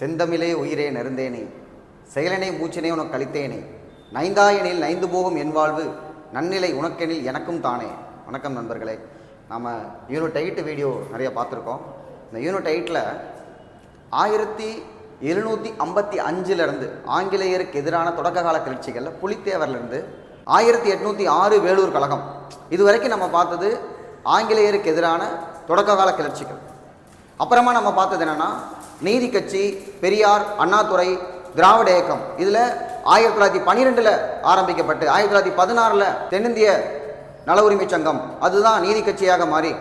செந்தமிழே உயிரே நெருந்தேனே செயலனை மூச்சினை உனக்கு அளித்தேனே. நைந்தாயனில் நைந்து போகும் என் வாழ்வு நன்னிலை உனக்கெனில் எனக்கும் தானே. வணக்கம் நண்பர்களே. நாம் யூனிட் எயிட் வீடியோ நிறைய பார்த்துருக்கோம். இந்த யூனிட் எயிட்டில் ஆயிரத்தி எழுநூற்றி ஐம்பத்தி அஞ்சுலேருந்து ஆங்கிலேயருக்கு எதிரான தொடக்க கால கிளர்ச்சிகளில் புலித்தேவர்லேருந்து ஆயிரத்தி எட்நூற்றி ஆறு வேலூர் கழகம். இது வரைக்கும் நம்ம பார்த்தது ஆங்கிலேயருக்கு எதிரான தொடக்க கால கிளர்ச்சிகள். அப்புறமா நம்ம பார்த்தது என்னென்னா நீதி கட்சி பெரியார் அண்ணாதுரை திராவிட இயக்கம். இதில் ஆயிரத்தி தொள்ளாயிரத்தி பன்னிரெண்டில் ஆரம்பிக்கப்பட்டு ஆயிரத்தி தொள்ளாயிரத்தி பதினாறில் தென்னிந்திய நல உரிமை சங்கம் அதுதான் நீதி கட்சியாக மாறி.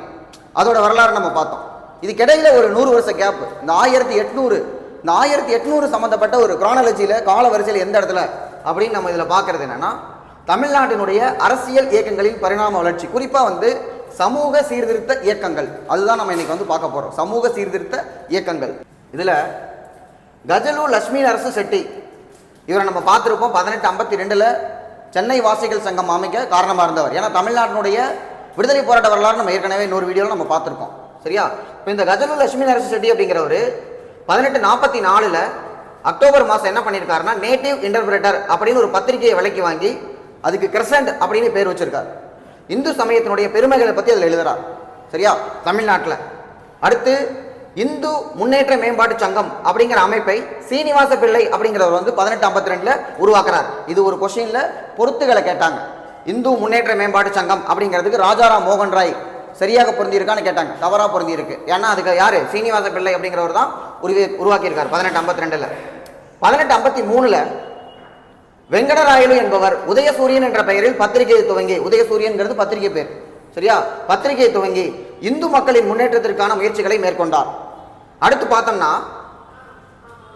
அதோட வரலாறு நம்ம பார்த்தோம். இதுக்கிடையில் ஒரு நூறு வருஷ கேப் இந்த ஆயிரத்தி எட்நூறு இந்த ஆயிரத்தி எட்நூறு சம்மந்தப்பட்ட ஒரு குரானலஜியில் கால வரிசையில் எந்த இடத்துல அப்படின்னு நம்ம இதில் பார்க்கறது என்னென்னா தமிழ்நாட்டினுடைய அரசியல் இயக்கங்களின் பரிணாம வளர்ச்சி. குறிப்பாக வந்து சமூக சீர்திருத்த இயக்கங்கள். அதுதான் நம்ம இன்னைக்கு வந்து பார்க்க போகிறோம் சமூக சீர்திருத்த இயக்கங்கள். இதில் கஜலு லட்சுமி நரசு செட்டி. இவரை நம்ம பார்த்துருப்போம் பதினெட்டு ஐம்பத்தி ரெண்டில் சென்னை வாசிகள் சங்கம் அமைக்க காரணமாக இருந்தவர். ஏன்னா தமிழ்நாட்டினுடைய விடுதலை போராட்ட வரலாறு நம்ம ஏற்கனவே இன்னொரு வீடியோவில் நம்ம பார்த்துருக்கோம். சரியா? இப்போ இந்த கஜலு லட்சுமி நரசு செட்டி அப்படிங்கிறவர் பதினெட்டு நாற்பத்தி நாலில் அக்டோபர் மாதம் என்ன பண்ணியிருக்காருன்னா நேட்டிவ் இன்டர்பிரேட்டர் அப்படின்னு ஒரு பத்திரிகையை விலைக்கு வாங்கி அதுக்கு கிரசண்ட் அப்படின்னு பேர் வச்சிருக்கார். இந்து சமயத்தினுடைய பெருமைகளை பற்றி அதில் எழுதுறார். சரியா? தமிழ்நாட்டில். அடுத்து இந்து முன்னேற்ற மேம்பாட்டு சங்கம் அப்படிங்கிற அமைப்பை சீனிவாச பிள்ளை அப்படிங்கிறவர் வந்து பதினெட்டு ஐம்பத்தி ரெண்டுல உருவாக்குறார். இது ஒரு கொஸ்டின்ல பொருத்துகளை கேட்டாங்க. இந்து முன்னேற்ற மேம்பாட்டு சங்கம் அப்படிங்கிறதுக்கு ராஜாராம் மோகன் ராய் சரியாக பொருந்திருக்கான்னு கேட்டாங்க. தவறாக பொருந்திருக்கு ஏன்னா அதுக்கு யார்? சீனிவாச பிள்ளை அப்படிங்கிறவர் தான் உருவி உருவாக்கியிருக்கார் பதினெட்டு ஐம்பத்தி ரெண்டில் பதினெட்டு ஐம்பத்தி மூணில் வெங்கடராயலு என்பவர் உதயசூரியன் என்ற பெயரில் பத்திரிகையை துவங்கி உதயசூரியன்கிறது பத்திரிகை பேர். சரியா? பத்திரிகையை துவங்கி இந்து மக்களின் முன்னேற்றத்திற்கான முயற்சிகளை மேற்கொண்டார். அடுத்து பார்த்தோம்னா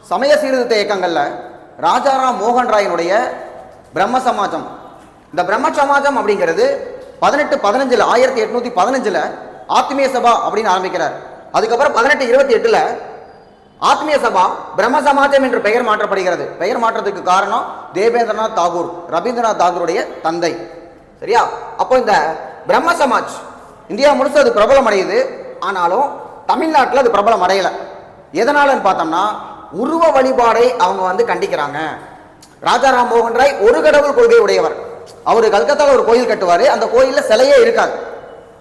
சமய சீர்திருத்த இயக்கங்களில் ராஜாராம் மோகன் ராயனுடைய பிரம்ம சமாஜம். இந்த பிரம்ம சமாஜம் அப்படிங்கிறது பதினெட்டு பதினஞ்சில் ஆயிரத்தி எட்நூத்தி பதினஞ்சில் ஆத்மீய சபா அப்படின்னு ஆரம்பிக்கிறார். அதுக்கப்புறம் பதினெட்டு இருபத்தி எட்டில் ஆத்மீய சபா பிரம்ம சமாஜம் என்று பெயர் மாற்றப்படுகிறது. பெயர் மாற்றத்துக்கு காரணம் தேவேந்திரநாத் தாகூர் ரவீந்திரநாத் தாகூருடைய தந்தை. சரியா? அப்போ இந்த பிரம்ம சமாஜ் இந்தியா முழுசு அது பிரபலம் அடையுது. ஆனாலும் தமிழ்நாட்டில் அது பிரபலம் அடையலை. எதனாலன்னு பார்த்தோம்னா உருவ வழிபாடை அவங்க வந்து கண்டிக்கிறாங்க. ராஜாராம் மோகன் ராய் ஒரு கடவுள் கொள்கை உடையவர். அவர் கல்கத்தாவில் ஒரு கோயில் கட்டுவார். அந்த கோயிலில் சிலையே இருக்காது.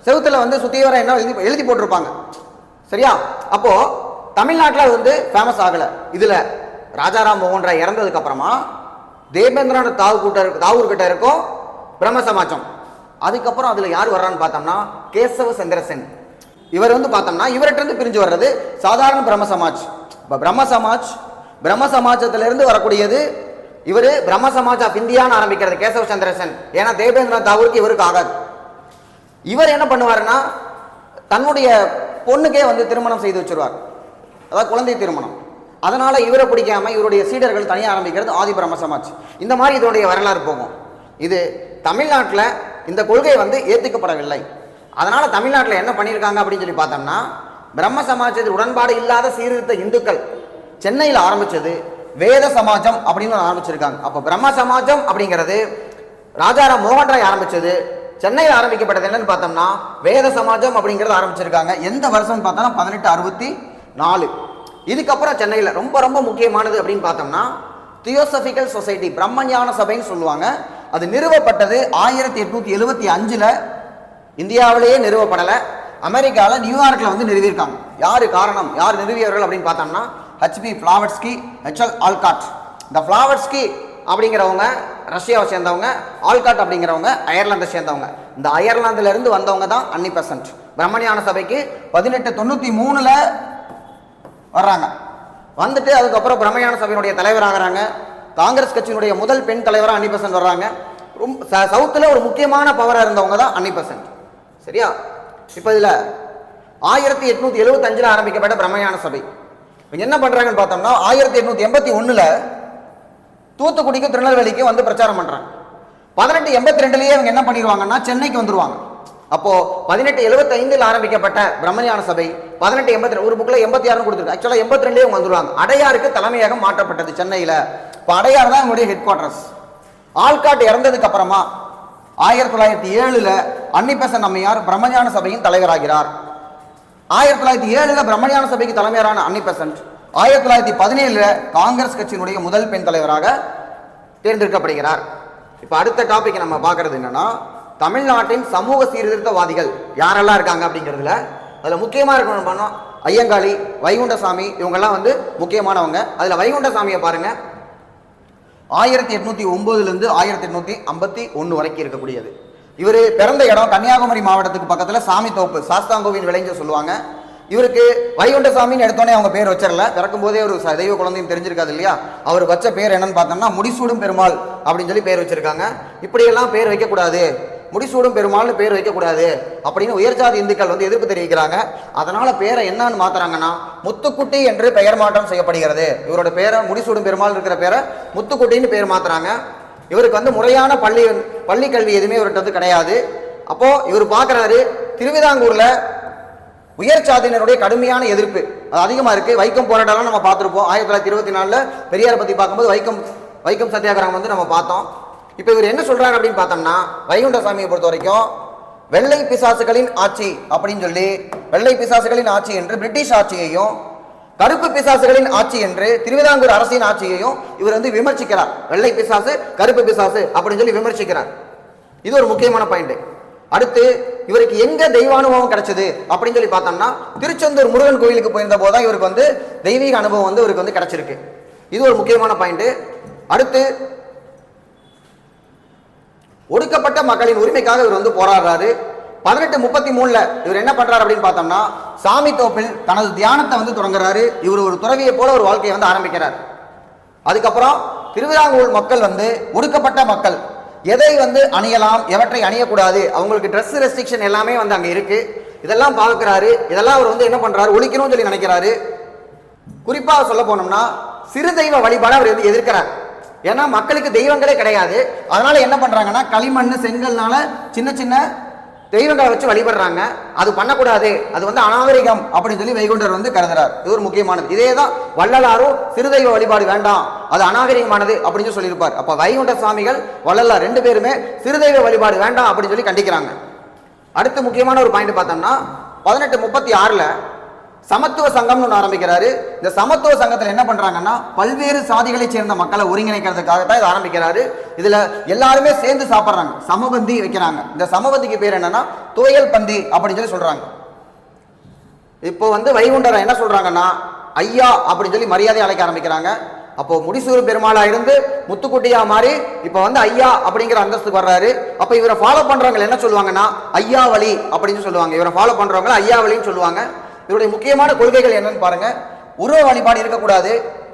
செவுத்துல வந்து சுற்றி வர என்ன எழுதி எழுதி போட்டிருப்பாங்க. சரியா? அப்போது தமிழ்நாட்டில் அது வந்து ஃபேமஸ் ஆகலை. இதில் ராஜாராம் மோகன் ராய் இறந்ததுக்கப்புறமா அப்புறமா தாவு கூட்ட தாவூர் கிட்ட இருக்கும் பிரம்ம சமாஜம். அதுக்கப்புறம் அதுல யார் வர்றான்னு பார்த்தோம்னா கேசவ சந்திரசென். இவர் வந்து பார்த்தோம்னா இவர்கிட்ட இருந்து பிரிஞ்சு வர்றது சாதாரண பிரம்ம சமாஜ். இப்போ பிரம்ம சமாஜ் பிரம்ம சமாஜத்திலிருந்து வரக்கூடியது இவர் பிரம்ம சமாஜ் ஆஃப் இந்தியான்னு ஆரம்பிக்கிறது கேசவ சந்திரசன். ஏன்னா தேவேந்திரநாத் தாகூருக்கு இவருக்கு ஆகாது. இவர் என்ன பண்ணுவாருன்னா தன்னுடைய பொண்ணுக்கே வந்து திருமணம் செய்து வச்சிருவார். அதாவது குழந்தை திருமணம். அதனால இவரை பிடிக்காம இவருடைய சீடர்கள் தனியாக ஆரம்பிக்கிறது ஆதி பிரம்ம சமாஜ். இந்த மாதிரி இதனுடைய வரலாறு போகும். இது தமிழ்நாட்டில் இந்த கொள்கை வந்து ஏற்றுக்கப்படவில்லை அதனால் தமிழ்நாட்டில் என்ன பண்ணியிருக்காங்க அப்படின்னு சொல்லி பார்த்தோம்னா பிரம்ம சமாஜத்தில் உடன்பாடு இல்லாத சீர்திருத்த இந்துக்கள் சென்னையில் ஆரம்பிச்சது வேத சமாஜம் அப்படின்னு ஆரம்பிச்சிருக்காங்க. அப்போ பிரம்ம சமாஜம் அப்படிங்கிறது ராஜாராம் மோகன் ராய் ஆரம்பித்தது சென்னையில் ஆரம்பிக்கப்பட்டது என்னன்னு பார்த்தோம்னா வேத சமாஜம் அப்படிங்கிறது ஆரம்பிச்சிருக்காங்க. எந்த வருஷம்னு பார்த்தோம்னா பதினெட்டு அறுபத்தி நாலு. இதுக்கப்புறம் சென்னையில் ரொம்ப ரொம்ப முக்கியமானது அப்படின்னு பார்த்தோம்னா தியோசபிக்கல் சொசைட்டி பிரம்மஞான சபைன்னு சொல்லுவாங்க. அது நிறுவப்பட்டது ஆயிரத்தி எட்நூத்தி எழுபத்தி அஞ்சுல. இந்தியாவிலேயே நிறுவப்படலை. அமெரிக்காவில் நியூயார்க்கில் வந்து நிறுவியிருக்காங்க. யார் காரணம்? யார் நிறுவியவர்கள் அப்படின்னு பார்த்தோம்னா ஹெச்பி ஃப்ளாவர்ஸ்கி ஹெச்எல் ஆல்காட் இந்த ஃப்ளாவர்ஸ்கி அப்படிங்கிறவங்க ரஷ்யாவை சேர்ந்தவங்க ஆல்காட் அப்படிங்கிறவங்க அயர்லாந்தை சேர்ந்தவங்க. இந்த அயர்லாந்துலேருந்து வந்தவங்க தான் அன்னி பெசன்ட் பிரம்மணியான சபைக்கு பதினெட்டு தொண்ணூற்றி மூணில் வர்றாங்க. வந்துட்டு அதுக்கப்புறம் பிரம்மணியான சபையினுடைய தலைவராகிறாங்க காங்கிரஸ் கட்சியினுடைய முதல் பெண் தலைவராக அன்னி பெசன்ட் வர்றாங்க. ரொம்ப சவுத்தில் ஒரு முக்கியமான பவராக இருந்தவங்க தான் அன்னி பெசன்ட். சரியா? இப்போ இதில் ஆயிரத்தி எட்நூத்தி எழுபத்தஞ்சில் ஆரம்பிக்கப்பட்ட பிரம்மயான சபை. இவங்க என்ன பண்ணுறாங்கன்னு பார்த்தோம்னா ஆயிரத்தி எட்நூத்தி எண்பத்தி ஒன்றில் தூத்துக்குடிக்கும் திருநெல்வேலிக்கும் வந்து பிரச்சாரம் பண்ணுறாங்க பதினெட்டு எண்பத்தி ரெண்டுலேயே இவங்க என்ன பண்ணிடுவாங்கன்னா சென்னைக்கு வந்துடுவாங்க அப்போது பதினெட்டு எழுபத்தைந்தில் ஆரம்பிக்கப்பட்ட பிரம்மஞான சபை பதினெட்டு எண்பத்தி ஒரு புக்கில் எண்பத்தி ஆறுன்னு கொடுத்துருக்கு. ஆக்சுவலாக எண்பத்தி ரெண்டுலேயே இவங்க வந்துருவாங்க. அடையாருக்கு தலைமையகம் மாற்றப்பட்டது சென்னையில். இப்போ அடையார் தான் எங்களுடைய ஹெட் குவார்டர்ஸ் ஆல்காட் இறந்ததுக்கு அப்புறமா ஆயிரத்தி தொள்ளாயிரத்தி ஏழில் அன்னிப்பசன் அம்மையார் பிரம்மஞான சபையின் தலைவராகிறார். ஆயிரத்தி தொள்ளாயிரத்தி ஏழில் பிரம்மஞான சபைக்கு தலைமையரான அன்னி பெசன்ட் ஆயிரத்தி தொள்ளாயிரத்தி பதினேழில் காங்கிரஸ் கட்சியினுடைய முதல் பெண் தலைவராக தேர்ந்தெடுக்கப்படுகிறார். இப்போ அடுத்த டாபிக் நம்ம பார்க்கறது என்னன்னா தமிழ்நாட்டின் சமூக சீர்திருத்தவாதிகள் யாரெல்லாம் இருக்காங்க அப்படிங்கிறதுல அதில் முக்கியமாக இருக்கணும் பண்ணோம் ஐயங்காளி வைகுண்டசாமி இவங்கெல்லாம் வந்து முக்கியமானவங்க. அதில் வைகுண்டசாமியை பாருங்கள் ஆயிரத்தி எட்நூத்தி ஒன்பதுலேருந்து ஆயிரத்தி எட்நூத்தி ஐம்பத்தி ஒன்று வரைக்கும் இருக்கக்கூடியது. இவர் பிறந்த இடம் கன்னியாகுமரி மாவட்டத்துக்கு பக்கத்தில் சாமி தோப்பு சாஸ்தாங்கோவின் விளைஞ்ச சொல்லுவாங்க. இவருக்கு வைகுண்டசாமின்னு எடுத்தோன்னே அவங்க பேர் வச்சிடல பிறக்கும் போதே ஒரு தெய்வ குழந்தையும் தெரிஞ்சிருக்காது இல்லையா? அவர் வச்ச பேர் என்னன்னு பார்த்தோம்னா முடிசூடும் பெருமாள் அப்படின்னு சொல்லி பேர் வச்சிருக்காங்க. இப்படியெல்லாம் பேர் வைக்கக்கூடாது. முடிசூடும் பெருமாள்னு பேர் வைக்கக்கூடாது அப்படின்னு உயர்ஜாதி இந்துக்கள் வந்து எதிர்ப்பு தெரிவிக்கிறாங்க. அதனால பேரை என்னன்னு மாத்துறாங்கன்னா முத்துக்குட்டி என்று பெயர் மாற்றம் செய்யப்படுகிறது. இவரோட பேரை முடிசூடும் பெருமாள் இருக்கிற பேரை முத்துக்குட்டின்னு பேர் மாத்துறாங்க. இவருக்கு வந்து முறையான பள்ளி பள்ளி கல்வி எதுவுமே இவர்கிட்ட வந்து கிடையாது. அப்போ இவர் பார்க்குறாரு திருவிதாங்கூர்ல உயர் சாதியினருடைய கடுமையான எதிர்ப்பு. அது அதிகமாக இருக்குது வைக்கம் போராட்டம்லாம் நம்ம பார்த்துருப்போம். ஆயிரத்தி தொள்ளாயிரத்தி இருபத்தி நாலில் பெரியாரை பற்றி பார்க்கும்போது வைக்கம் வைக்கம் சத்தியாகிரகம் வந்து நம்ம பார்த்தோம். இப்போ இவர் என்ன சொல்றாரு அப்படின்னு பார்த்தோம்னா வைகுண்ட சாமியை பொறுத்த வரைக்கும் வெள்ளை பிசாசுகளின் ஆட்சி அப்படின்னு சொல்லி வெள்ளை பிசாசுகளின் ஆட்சி என்று பிரிட்டிஷ் ஆட்சியையும் கருப்பு பிசாசுகளின் ஆட்சி என்று திருவிதாங்கூர் அரசின் ஆட்சியையும் இவர் வந்து விமர்சிக்கிறார். வெள்ளை பிசாசு கருப்பு பிசாசு அப்படின்னு சொல்லி விமர்சிக்கிறார். இது ஒரு முக்கியமான பாயிண்ட் அடுத்து இவருக்கு எங்க தெய்வானுபவம் கிடைச்சது அப்படின்னு சொல்லி பார்த்தோம்னா திருச்செந்தூர் முருகன் கோயிலுக்கு போயிருந்த போது தான் இவருக்கு வந்து தெய்வீக அனுபவம் வந்து இவருக்கு வந்து கிடைச்சிருக்கு. இது ஒரு முக்கியமான பாயிண்ட் அடுத்து ஒடுக்கப்பட்ட மக்களின் உரிமைக்காக இவர் வந்து போராடுறாரு. பதினெட்டு முப்பத்தி மூணுல இவர் என்ன பண்றாரு அப்படின்னு பார்த்தோம்னா சாமி தோப்பில் தனது தியானத்தை வந்து தொடங்குறாரு. இவர் ஒரு துறவியை போல ஒரு வாழ்க்கையை வந்து ஆரம்பிக்கிறார். அதுக்கப்புறம் திருவிதாங்கூர் மக்கள் வந்து ஒடுக்கப்பட்ட மக்கள் எதை வந்து அணியலாம் எவற்றை அணியக்கூடாது அவங்களுக்கு ட்ரெஸ் ரெஸ்ட்ரிக்ஷன் எல்லாமே வந்து அங்கே இருக்கு. இதெல்லாம் பார்க்குறாரு. இதெல்லாம் அவர் வந்து என்ன பண்ணுறாரு ஒழிக்கணும்னு சொல்லி நினைக்கிறாரு. குறிப்பாக சொல்ல போனோம்னா சிறு தெய்வ வழிபாடு அவர் வந்து எதிர்க்கிறார். ஏன்னா மக்களுக்கு தெய்வங்களே கிடையாது. அதனால என்ன பண்றாங்கன்னா களிமண் செங்கல்னால சின்ன சின்ன தெய்வங்களை வச்சு வழிபடுறாங்க. அது பண்ணக்கூடாது. அது வந்து அநாகரிகம் அப்படின்னு சொல்லி வைகுண்டர் வந்து கருதுறார். இது ஒரு முக்கியமானது. இதே தான் வள்ளலாரும் சிறு தெய்வ வழிபாடு வேண்டாம். அது அநாகரிகமானது அப்படின்னு சொல்லி சொல்லியிருப்பார். அப்ப வைகுண்ட சுவாமிகள் வள்ளலார் ரெண்டு பேருமே சிறு தெய்வ வழிபாடு வேண்டாம் அப்படின்னு சொல்லி கண்டிக்கிறாங்க. அடுத்து முக்கியமான ஒரு பாயிண்ட் பார்த்தோம்னா பதினெட்டு முப்பத்தி ஆறில் சமத்துவ சங்கம்னு ஒன்று ஆரம்பிக்கிறாரு. இந்த சமத்துவ சங்கத்தில் என்ன பண்ணுறாங்கன்னா பல்வேறு சாதிகளைச் சேர்ந்த மக்களை ஒருங்கிணைக்கிறதுக்காக தான் இதை ஆரம்பிக்கிறாரு. இதில் எல்லாருமே சேர்ந்து சாப்பிட்றாங்க. சமபந்தி வைக்கிறாங்க. இந்த சமபந்திக்கு பேர் என்னன்னா துவையல் பந்தி அப்படின்னு சொல்லி சொல்கிறாங்க இப்போ வந்து வைகுண்டரை என்ன சொல்கிறாங்கன்னா ஐயா அப்படின்னு சொல்லி மரியாதை அழைக்க ஆரம்பிக்கிறாங்க. அப்போ முடிசூர் பெருமாளா இருந்து முத்துக்குட்டியா மாறி இப்போ வந்து ஐயா அப்படிங்கிற அந்தஸ்துக்கு வர்றாரு. அப்போ இவரை ஃபாலோ பண்றவங்க என்ன சொல்லுவாங்கன்னா ஐயாவளி அப்படின்னு சொல்லுவாங்க. இவரை ஃபாலோ பண்றவங்க ஐயாவளின்னு சொல்லுவாங்க. இதனுடைய முக்கியமான கொள்கைகள் என்னன்னு பாருங்க. உருவ வழிபாடு இருக்கக்கூடாது.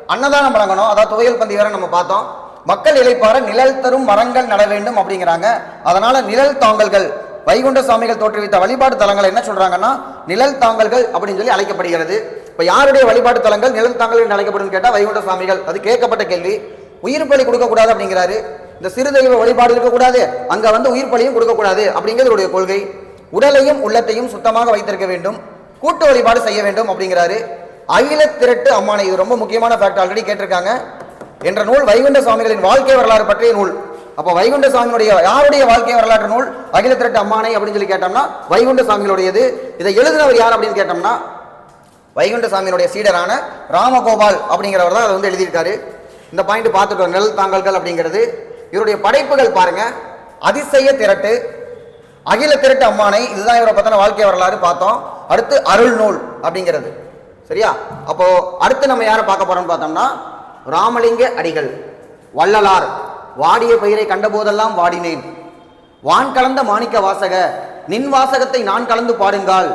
அன்னதானம் வழங்கணும். அதாவது துவையல் பந்தி வேற நம்ம பார்த்தோம். மக்கள் இழைப்பார நிழல் தரும் மரங்கள் நட வேண்டும் அப்படிங்கிறாங்க. அதனால நிழல் தாங்கல்கள் வைகுண்ட சுவாமிகள் தோற்றுவித்த வழிபாடு தலங்கள் என்ன சொல்றாங்கன்னா நிழல் தாங்கல்கள் அப்படின்னு சொல்லி அழைக்கப்படுகிறது. இப்ப யாருடைய வழிபாடு தலங்கள் நிழல் தாங்கல் அழைக்கப்படும் கேட்டா வைகுண்ட சுவாமிகள் அது கேட்கப்பட்ட கேள்வி. உயிர் பலி கொடுக்கக்கூடாது அப்படிங்கிறாரு. இந்த சிறு தெய்வ வழிபாடு இருக்கக்கூடாது. அங்க வந்து உயிர் பலியும் கொடுக்கக்கூடாது அப்படிங்கிறது கொள்கை. உடலையும் உள்ளத்தையும் சுத்தமாக வைத்திருக்க வேண்டும். கூட்டு வழிபாடு செய்ய வேண்டும் அப்படிங்கிறாரு. அகில திரட்டு அம்மானை இது ரொம்ப முக்கியமான ஃபேக்ட் ஆல்ரெடி கேட்டிருக்காங்க. என்ற நூல் வைகுண்ட சுவாமிகளின் வாழ்க்கை வரலாறு பற்றிய நூல். அப்போ வைகுண்ட சுவாமியுடைய யாருடைய வாழ்க்கை வரலாற்று நூல்? அகில திரட்டு அம்மானை அப்படின்னு சொல்லி கேட்டோம்னா வைகுண்ட சுவாமிகளுடையது இதை எழுதினவர் யார் அப்படின்னு கேட்டோம்னா வைகுண்ட சாமியினுடைய சீடரான ராமகோபால் அப்படிங்கிறவர் தான் அதை வந்து எழுதியிருக்காரு. இந்த பாயிண்ட் பார்த்துட்டோம் நெல் தாங்கல்கள் அப்படிங்கிறது. இவருடைய படைப்புகள் பாருங்க. அதிசய திரட்டு அகில திரட்டு அம்மானை இதுதான் இவரை பத்தின வாழ்க்கை வரலாறு பார்த்தோம். அடுத்து அருள் நூல் அப்படிங்கிறது. சரியா? அப்போ அடுத்து நம்ம யாரை பார்க்க போறோம்னு பார்த்தோம்னா ராமலிங்க அடிகள் வள்ளலார். வாடிய பயிரை கண்டபோதெல்லாம் வாடினேன். வான் கலந்த மாணிக்க வாசக நின் வாசகத்தை நான் கலந்து பாடுங்கால்.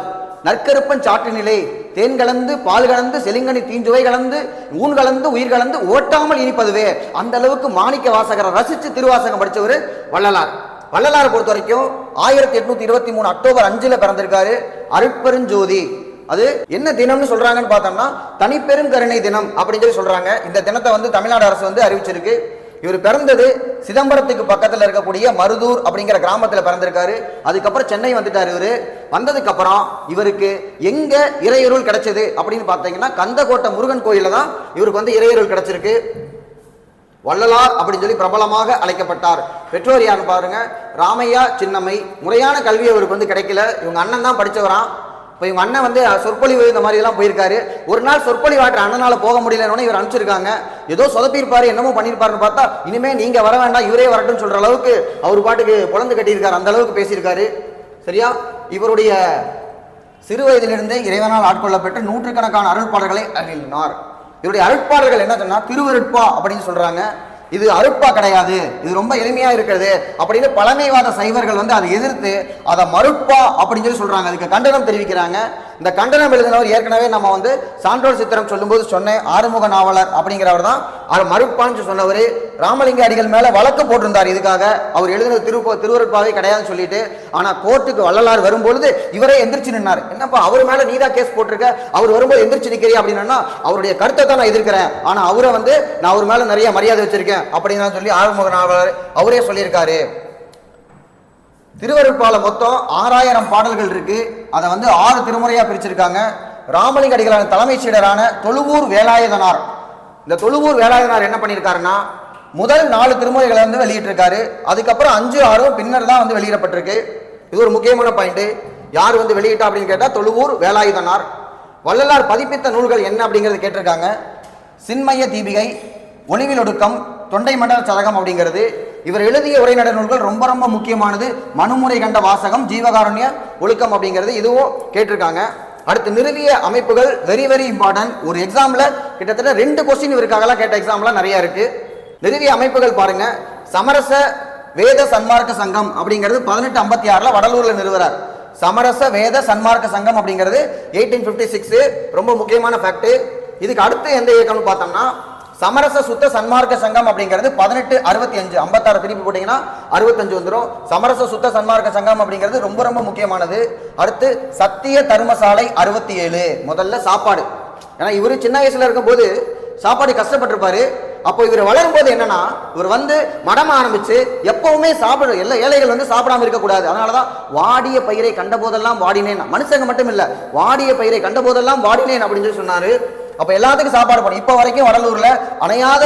நற்கருப்பன் சாற்றினிலே தேன் கலந்து பால் கலந்து செலிங்கனி தீஞ்சுவை கலந்து ஊன் கலந்து உயிர் கலந்து ஓட்டாமல் இனிப்பதுவே. அந்த அளவுக்கு மாணிக்க வாசகரை ரசித்து திருவாசகம் படித்தவர் வள்ளலார். வள்ளலாரை பொறுத்த வரைக்கும் ஆயிரத்தி எட்நூத்தி இருபத்தி மூணு அக்டோபர் அஞ்சுல பிறந்திருக்காரு அருட்பெருஞ்சோதி. அது என்ன தினம்னு சொல்றாங்கன்னு பார்த்தோம்னா தனிப்பெரும் கருணை தினம் அப்படின்னு சொல்லி சொல்றாங்க. இந்த தினத்தை வந்து தமிழ்நாடு அரசு வந்து அறிவிச்சிருக்கு. இவர் பிறந்தது சிதம்பரத்துக்கு பக்கத்தில் இருக்கக்கூடிய மருதூர் அப்படிங்கிற கிராமத்தில் பிறந்திருக்காரு. அதுக்கப்புறம் சென்னை வந்துட்டார் இவர். வந்ததுக்கப்புறம் இவருக்கு எங்கே இறையருள் கிடைச்சது அப்படின்னு பார்த்தீங்கன்னா கந்தக்கோட்டை முருகன் கோயில்ல தான் இவருக்கு வந்து இறையருள் கிடைச்சிருக்கு. வள்ளலார் அப்படின்னு சொல்லி பிரபலமாக அழைக்கப்பட்டார். பெற்றோர் யாருன்னு பாருங்க ராமையா சின்னம்மை முறையான கல்வி அவருக்கு வந்து கிடைக்கல. இவங்க அண்ணன் தான் படிச்சவராம். இப்போ இவங்க அண்ணன் வந்து சொற்பொழிவு இந்த மாதிரிலாம் போயிருக்காரு. ஒரு நாள் சொற்பொழிவு அண்ணனால் அண்ணனால போக முடியலன்னு இவர் அனுப்பிச்சிருக்காங்க. ஏதோ சொதப்பிருப்பாரு என்னமோ பண்ணியிருப்பாருன்னு பார்த்தா இனிமே நீங்க வர வேண்டாம் இவரே வரட்டும்னு சொல்ற அளவுக்கு அவர் பாட்டுக்கு குழந்தை கட்டியிருக்காரு. அந்த அளவுக்கு பேசியிருக்காரு. சரியா? இவருடைய சிறு வயதிலிருந்தே இறைவனால் ஆட்கொள்ளப்பட்டு நூற்றுக்கணக்கான அருள்பாடல்களை அருளினார். இவருடைய அருட்பாடல்கள் என்ன சொன்னா திருவருட்பா அப்படின்னு சொல்றாங்க. இது அருட்பா கிடையாது. இது ரொம்ப எளிமையா இருக்கிறது. அப்படின்னு பழமைவாத சைவர்கள் வந்து அதை எதிர்த்து அதை மறுப்பா அப்படின்னு சொல்லி சொல்றாங்க. அதுக்கு கண்டனம் தெரிவிக்கிறாங்க. இந்த கண்டனம் எழுதினவர் ஏற்கனவே நம்ம வந்து சான்றோர் சித்திரம் சொல்லும்போது சொன்னேன் ஆறுமுக நாவலர் அப்படிங்கிறவர் தான். அவர் மறுப்பான்னு சொன்னவர் ராமலிங்க அடிகள் மேலே வழக்கு போட்டிருந்தார் இதுக்காக. அவர் எழுதின திரு திருவருட்பாவே கிடையாதுன்னு சொல்லிட்டு ஆனால் கோர்ட்டுக்கு வள்ளலார் வரும்பொழுது இவரே எந்திரிச்சு நின்னார். என்னப்பா அவர் மேல நீதா கேஸ் போட்டிருக்க? அவர் வரும்போது எந்திரிச்சு நிற்கிறீ அப்படின்னா அவருடைய கருத்தை தான் நான் எதிர்க்கிறேன். ஆனால் அவரை வந்து நான் அவர் மேலே நிறைய மரியாதை வச்சிருக்கேன் அப்படின்னு சொல்லி ஆறுமுக நாவலர் அவரே சொல்லியிருக்காரு. திருவருட்பால மொத்தம் ஆறாயிரம் பாடல்கள் இருக்கு. அதை வந்து ஆறு திருமுறையாக பிரிச்சிருக்காங்க. ராமலிங்க அடிகளான தலைமைச் சீடரான தொழுவூர் வேலாயுதனார். இந்த தொழுவூர் வேலாயுதனார் என்ன பண்ணியிருக்காருன்னா முதல் நாலு திருமுறைகளை வந்து வெளியிட்டிருக்காரு. அதுக்கப்புறம் அஞ்சு ஆறும் பின்னர் தான் வந்து வெளியிடப்பட்டிருக்கு. இது ஒரு முக்கியமான பாயிண்ட் யார் வந்து வெளியிட்டா அப்படின்னு கேட்டால் தொழுவூர் வேலாயுதனார். வள்ளலார் பதிப்பித்த நூல்கள் என்ன அப்படிங்கிறது கேட்டிருக்காங்க. சின்மய தீபிகை ஒளிவில் ஒடுக்கம் தொண்டை மண்டல சதகம் அப்படிங்கிறது. இவர் எழுதிய உரைநடை நூல்கள் ரொம்ப ரொம்ப முக்கியமானது. மனுமுறை கண்ட வாசகம் ஜீவகாருண்ய ஒழுக்கம் அப்படிங்கிறது இதுவும் கேட்டிருக்காங்க. அடுத்து நிறுவிய அமைப்புகள் வெரி வெரி இம்பார்ட்டன்ட் ஒரு எக்ஸாம்ல கிட்டத்தட்ட ரெண்டு கொஸ்டின் இவருக்காகலாம் கேட்ட எக்ஸாம்லாம் நிறைய இருக்கு. நிறுவிய அமைப்புகள் பாருங்க. சமரச வேத சன்மார்க்க சங்கம் அப்படிங்கிறது பதினெட்டு ஐம்பத்தி ஆறுல வடலூர்ல நிறுவறார். சமரச வேத சன்மார்க்க சங்கம் அப்படிங்கிறது எயிட்டீன் பிப்டி சிக்ஸ் ரொம்ப முக்கியமான ஃபேக்ட் இதுக்கு அடுத்து எந்த இயக்கம்னு பார்த்தோம்னா சமரச சுத்த சன்மார்க்க சங்கம் அப்படிங்கிறது பதினெட்டு அறுபத்தி அஞ்சு ஐம்பத்தாறு திருப்பி போட்டீங்கன்னா அறுபத்தஞ்சு வந்துடும் சமரச சுத்த சன்மார்க்க சங்கம் அப்படிங்கிறது ரொம்ப ரொம்ப முக்கியமானது. அடுத்து சத்திய தர்மசாலை அறுபத்தி ஏழு. முதல்ல சாப்பாடு. ஏன்னா இவர் சின்ன வயசுல இருக்கும்போது சாப்பாடு கஷ்டப்பட்டிருப்பாரு. அப்போ இவர் வளரும் போது என்னன்னா இவர் வந்து மடம் ஆரம்பிச்சு எப்பவுமே சாப்பிட எல்லா ஏழைகள் வந்து சாப்பிடாம இருக்கக்கூடாது. அதனாலதான் வாடிய பயிரை கண்ட போதெல்லாம் வாடினேன். மனுஷங்க மட்டும் இல்ல வாடிய பயிரை கண்ட போதெல்லாம் வாடினேன் அப்படின்னு சொல்லி சொன்னாரு. அப்ப எல்லாத்துக்கும் சாப்பாடு போடும் இப்ப வரைக்கும் வடலூர்ல அணையாத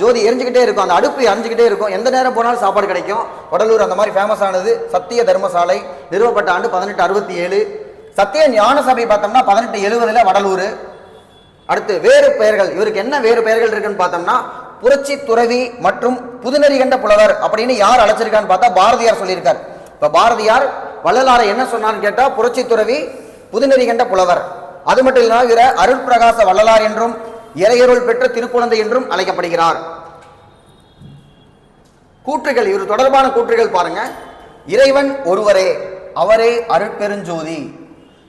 ஜோதி எரிஞ்சுக்கிட்டே இருக்கும். அந்த அடுப்பு எரிஞ்சுக்கிட்டே இருக்கும். எந்த நேரம் போனாலும் சாப்பாடு கிடைக்கும். வடலூர் அந்த மாதிரி ஃபேமஸ் ஆனது சத்திய தர்மசாலை நிறுவப்பட்ட ஆண்டு பதினெட்டு அறுபத்தி ஏழு சத்திய ஞான சபை பார்த்தோம்னா பதினெட்டு எழுபதுல வடலூர். அடுத்து வேறு பெயர்கள். இவருக்கு என்ன வேறு பெயர்கள் இருக்குன்னு பார்த்தோம்னா புரட்சி துறவி மற்றும் புதுநெறி கண்ட புலவர் அப்படின்னு யார் அழைச்சிருக்கான்னு பார்த்தா பாரதியார் சொல்லியிருக்கார். இப்ப பாரதியார் வள்ளலாரை என்ன சொன்னார்னு கேட்டா புரட்சி துறவி புதுநெறி கண்ட புலவர். அது மட்டும் இல்லாமல் இவர அருள் பிரகாச வள்ளலார் என்றும் இறையருள் பெற்ற திருக்குழந்தை என்றும் அழைக்கப்படுகிறார். கூற்றுகள் இவர் தொடர்பான கூற்றுகள் பாருங்க. இறைவன் ஒருவரே அவரே அருட்பெருஞ்சோதி.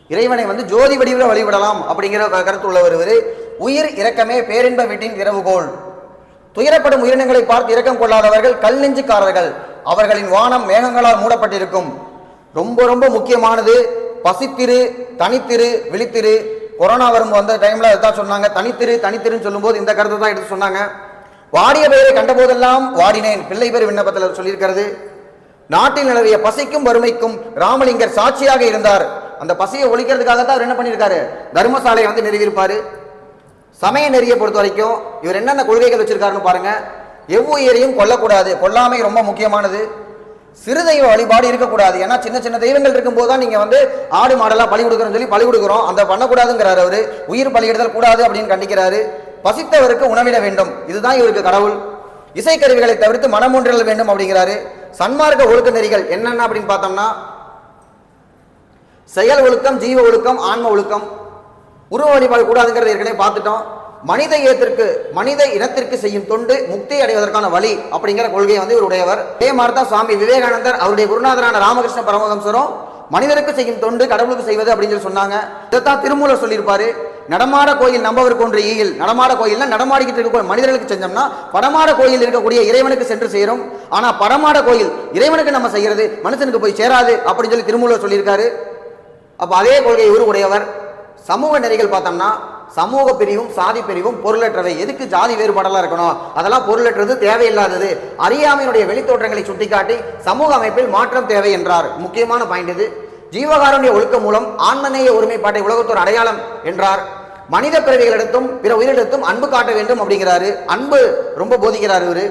இறைவனை வந்து ஜோதி வடிவில் வழிபடலாம் அப்படிங்கிற க- கருத்து உள்ளவர் இவர். உயிர் இரக்கமே பேரின்ப வீட்டின் இரவுகோள். துயரப்படும் உயிரினங்களை பார்த்து இரக்கம் கொள்ளாதவர்கள் கல் நெஞ்சுக்காரர்கள். அவர்களின் வானம் மேகங்களால் மூடப்பட்டிருக்கும். ரொம்ப ரொம்ப முக்கியமானது பசித்திரு தனித்திரு விழித்திரு. கொரோனா வரும் வந்த டைம்ல அதான் சொன்னாங்க. தனித்திரு தனித்திருன்னு சொல்லும்போது இந்த கருத்தை தான் எடுத்து சொன்னாங்க. வாடிய பெயரை கண்டபோதெல்லாம் வாடினேன். பிள்ளை பேர் விண்ணப்பத்தில் சொல்லியிருக்கிறது. நாட்டில் நிலவிய பசிக்கும் வறுமைக்கும் ராமலிங்கர் சாட்சியாக இருந்தார். அந்த பசியை ஒழிக்கிறதுக்காக தான் அவர் என்ன பண்ணியிருக்காரு? தர்மசாலையை வந்து நிறுவியிருப்பாரு. சமய நெறியை பொறுத்த வரைக்கும் இவர் என்னென்ன கொள்கைகள் வச்சிருக்காருன்னு பாருங்க. எவ்வுயிரையும் கொல்லக்கூடாது. கொல்லாமை ரொம்ப முக்கியமானது. சிறு தெய்வ வழிபாடு இருக்கக்கூடாது. ஏன்னா சின்ன சின்ன தெய்வங்கள் இருக்கும்போது தான் நீங்க வந்து ஆடு மாடெல்லாம் பழி கொடுக்குறோம்னு சொல்லி பழி கொடுக்குறோம். அந்த பண்ணக்கூடாதுங்கிறாரு அவரு. உயிர் பலியிடுதல் கூடாது அப்படின்னு கண்டிக்கிறாரு. பசித்தவருக்கு உணவிட வேண்டும். இதுதான் இவருக்கு கடவுள். இசைக்கருவிகளை தவிர்த்து மனமொன்றல் வேண்டும் அப்படிங்கிறாரு. சன்மார்க்க ஒழுக்க நெறிகள் என்னென்ன அப்படின்னு பார்த்தோம்னா செயல் ஒழுக்கம் ஜீவ ஒழுக்கம் ஆன்ம ஒழுக்கம். உருவ வழிபாடு கூடாதுங்கிறது ஏற்கனவே பார்த்துட்டோம். மனித இனத்திற்கு மனித இனத்திற்கு செய்யும் தொண்டு முக்தி அடைவதற்கான வழி அப்படிங்கிற கொள்கையை வந்து இவர் உடையவர். அதே மாதிரி தான் சுவாமி விவேகானந்தர் அவருடைய குருநாதரான ராமகிருஷ்ண பரமஹம்சரும் மனிதருக்கு செய்யும் தொண்டு கடவுளுக்கு செய்வது அப்படின்னு சொல்லி சொன்னாங்க. இதைத்தான் திருமூலர் சொல்லியிருப்பாரு. நடமாட கோயில் நம்பவர் ஒன்று ஈயில். நடமாட கோயில்னா நடமாடிக்கிட்டு இருக்கக்கூடிய மனிதர்களுக்கு செஞ்சோம்னா படமாட கோயில் இருக்கக்கூடிய இறைவனுக்கு சென்று சேரும். ஆனா படமாட கோயில் இறைவனுக்கு நம்ம செய்யறது மனுஷனுக்கு போய் சேராது அப்படின்னு சொல்லி திருமூலர் சொல்லியிருக்காரு. அப்ப அதே கொள்கை இவரு உடையவர். சமூக நெறிகள் பார்த்தோம்னா சமூக பிரிவும் சாதி பிரிவும் பொருளற்றவை. எதுக்கு ஜாதி வேறுபாடெல்லாம் இருக்கணும்? அதெல்லாம் பொருளற்றது தேவையில்லாதது. அறியாமையினுடைய வெளித்தோற்றங்களை சுட்டிக்காட்டி சமூக அமைப்பில் மாற்றம் தேவை என்றார். முக்கியமான பாயிண்ட் இது. ஜீவகாரனுடைய ஒழுக்கம் மூலம் ஆன்மநேய ஒருமைப்பாட்டை உலகத்தோர் அடையாளம் என்றார். மனித பிறவிகளிடத்தும் பிற உயிரிடத்தும் அன்பு காட்ட வேண்டும் அப்படிங்கிறாரு. அன்பு ரொம்ப போதிக்கிறார் இவர்.